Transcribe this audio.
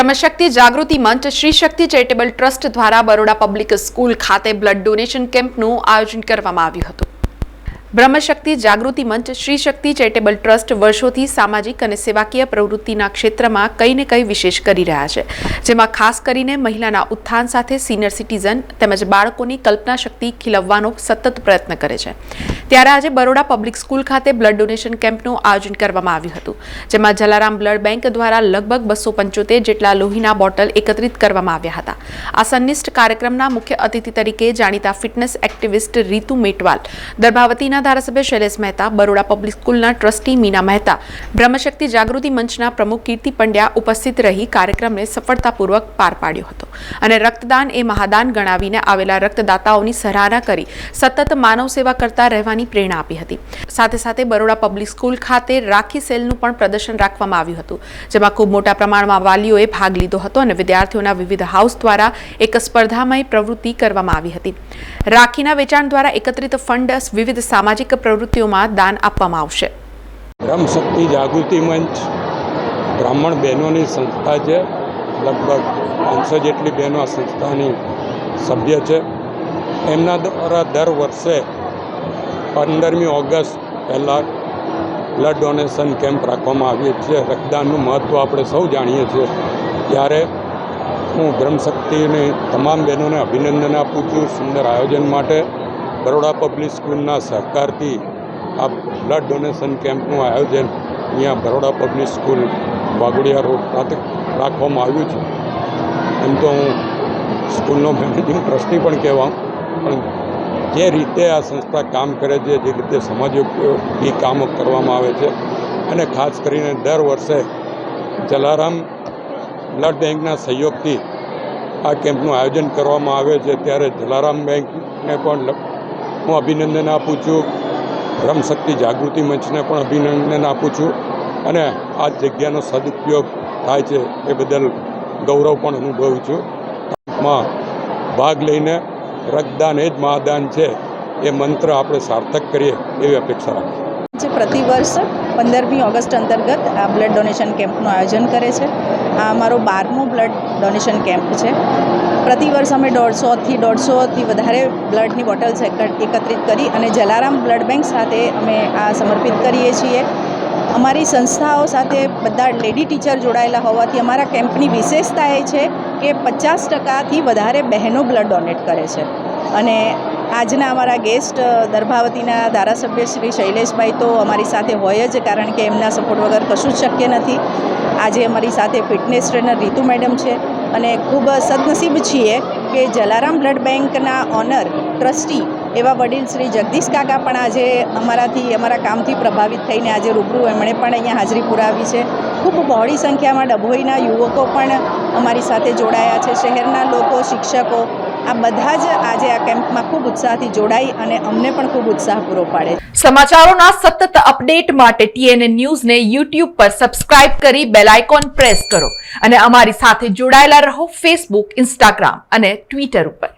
બ્રહ્મશક્તિ જાગૃતિ મંચ, શ્રી શક્તિ charitable trust દ્વારા Baroda public school ખાતે બ્લડ ડોનેશન કેમ્પનું આયોજન કરવામાં આવ્યું હતું. બ્રહ્મશક્તિ જાગૃતિ મંચ, શ્રી શક્તિ ચેરિટેબલ ટ્રસ્ટ વર્ષોથી સામાજિક અને સેવાકીય પ્રવૃત્તિના ક્ષેત્રમાં કંઈ ને કંઈ વિશેષ કરી રહ્યા છે. જેમાં ખાસ કરીને મહિલાના ઉત્થાન સાથે સિનિયર સિટીઝન તેમજ બાળકોની કલ્પના શક્તિ ખીલવવાનો સતત પ્રયત્ન કરે છે. ત્યારે આજે બરોડા પબ્લિક સ્કૂલ ખાતે બ્લડ ડોનેશન કેમ્પનું આયોજન કરવામાં આવ્યું હતું, જેમાં જલારામ બ્લડ બેંક દ્વારા લગભગ બસો પંચોતેર જેટલા લોહીના બોટલ એકત્રિત કરવામાં આવ્યા હતા. આ સંનિષ્ઠ કાર્યક્રમના મુખ્ય અતિથિ તરીકે જાણીતા ફિટનેસ એક્ટિવિસ્ટ રીતુ મેટવાલ, દર્ભાવતીના ધારાસભ્ય શૈલેષ મહેતા, બરોડા પબ્લિક સ્કૂલના ટ્રસ્ટી મીના મહેતા, બ્રહ્મશક્તિ જાગૃતિ મંચના પ્રમુખ કીર્તિ પંડ્યા ઉપસ્થિત રહી કાર્યક્રમને સફળતાપૂર્વક પાર પાડ્યો હતો અને રક્તદાન એ મહાદાન ગણાવીને આવેલા રક્તદાતાઓની સરાહના કરી સતત માનવ સેવા કરતા રહેવાની પ્રેરણા આપી હતી. સાથે સાથે બરોડા પબ્લિક સ્કૂલ ખાતે રાખી સેલનું પણ પ્રદર્શન રાખવામાં આવ્યું હતું, જેમાં ખૂબ મોટા પ્રમાણમાં વાલીઓએ ભાગ લીધો હતો અને વિદ્યાર્થીઓના વિવિધ હાઉસ દ્વારા એક સ્પર્ધામય પ્રવૃત્તિ કરવામાં આવી હતી. રાખીના વેચાણ દ્વારા એકત્રિત ફંડ વિવિધ સામાજિક પ્રવૃત્તિઓમાં દાન આપવામાં આવશે. બ્રહ્મ શક્તિ જાગૃતિ મંચ બ્રાહ્મણ બહેનોની સંસ્થા છે. લગભગ પાંચસો જેટલી બહેનો આ સંસ્થાની સભ્ય છે. એમના દ્વારા દર વર્ષે પંદરમી ઓગસ્ટ પહેલાં બ્લડ ડોનેશન કેમ્પ રાખવામાં આવીએ છીએ રક્તદાનનું મહત્ત્વ આપણે સૌ જાણીએ છીએ. ત્યારે હું બ્રહ્મશક્તિની તમામ બહેનોને અભિનંદન આપું છું સુંદર આયોજન માટે. બરોડા પબ્લિક સ્કૂલના સહકારથી આ બ્લડ ડોનેશન કેમ્પનું આયોજન અહીંયા Baroda public school Waghodia road ખાતે રાખવામાં આવ્યું છે. એમ તો હું સ્કૂલનો મેનેજિંગ ટ્રસ્ટી પણ કહેવા પણ જે રીતે આ સંસ્થા કામ કરે છે, જે રીતે સમાજ ઉપયોગી કામો કરવામાં આવે છે અને ખાસ કરીને દર વર્ષે જલારામ બ્લડ બેંકના સહયોગથી આ કેમ્પનું આયોજન કરવામાં આવે છે, ત્યારે જલારામ બેંકને પણ હું અભિનંદન આપું છું. રમશક્તિ જાગૃતિ મંચને પણ અભિનંદન આપું છું. અને આ જગ્યાનો સદુપયોગ થાય છે એ બદલ ગૌરવ પણ અનુભવું છું. માં ભાગ લઈને રક્તદાન એ જ મહાદાન છે. એ મંત્ર આપણે સાર્થક કરીએ એવી અપેક્ષા રાખું જે પ્રતિવર્ષ પંદરમી ઓગસ્ટ અંતર્ગત આ બ્લડ ડોનેશન કેમ્પનું આયોજન કરે છે. આ અમારો બારમો બ્લડ ડોનેશન કેમ્પ છે. પ્રતિવર્ષ અમે દોઢસોથી દોઢસોથી વધારે બ્લડની બોટલ્સ એક- એકત્રિત કરી અને જલારામ બ્લડ બેંક સાથે અમે આ સમર્પિત કરીએ છીએ. અમારી સંસ્થાઓ સાથે બધા લેડી ટીચર જોડાયેલા હોવાથી અમારા કેમ્પની વિશેષતા એ છે કે પચાસ ટકાથી વધારે બહેનો બ્લડ ડોનેટ કરે છે. અને આજના અમારા ગેસ્ટ દર્ભાવતીના ધારાસભ્ય શ્રી શૈલેષભાઈ તો અમારી સાથે હોય જ, કારણ કે એમના સપોર્ટ વગર કશું જ શક્ય નથી. આજે અમારી સાથે ફિટનેસ ટ્રેનર રીતુ મેડમ છે અને ખૂબ સદનસીબ છીએ કે જલારામ બ્લડ બેંકના ઓનર, ટ્રસ્ટી એવા વડીલ શ્રી જગદીશ કાકા પણ આજે અમારાથી, અમારા કામથી પ્રભાવિત થઈને આજે રૂબરૂ એમણે પણ અહીંયા હાજરી પુરાવી છે. ખૂબ બહોળી સંખ્યામાં ડભોઈના યુવકો પણ અમારી સાથે જોડાયા છે. શહેરના લોકો, શિક્ષકો આ બધા જ આજે આ કેમ્પમાં ખૂબ ઉત્સાહથી જોડાઈ અને અમને પણ ખૂબ ઉત્સાહ પૂરો પાડે સમાચારોના સતત અપડેટ માટે ટીએનએ ન્યૂઝને યુટ્યુબ પર સબસ્ક્રાઇબ કરી બેલ આઇકોન પ્રેસ કરો અને અમારી સાથે જોડાયેલા રહો ફેસબુક, ઇન્સ્ટાગ્રામ અને ટ્વિટર ઉપર.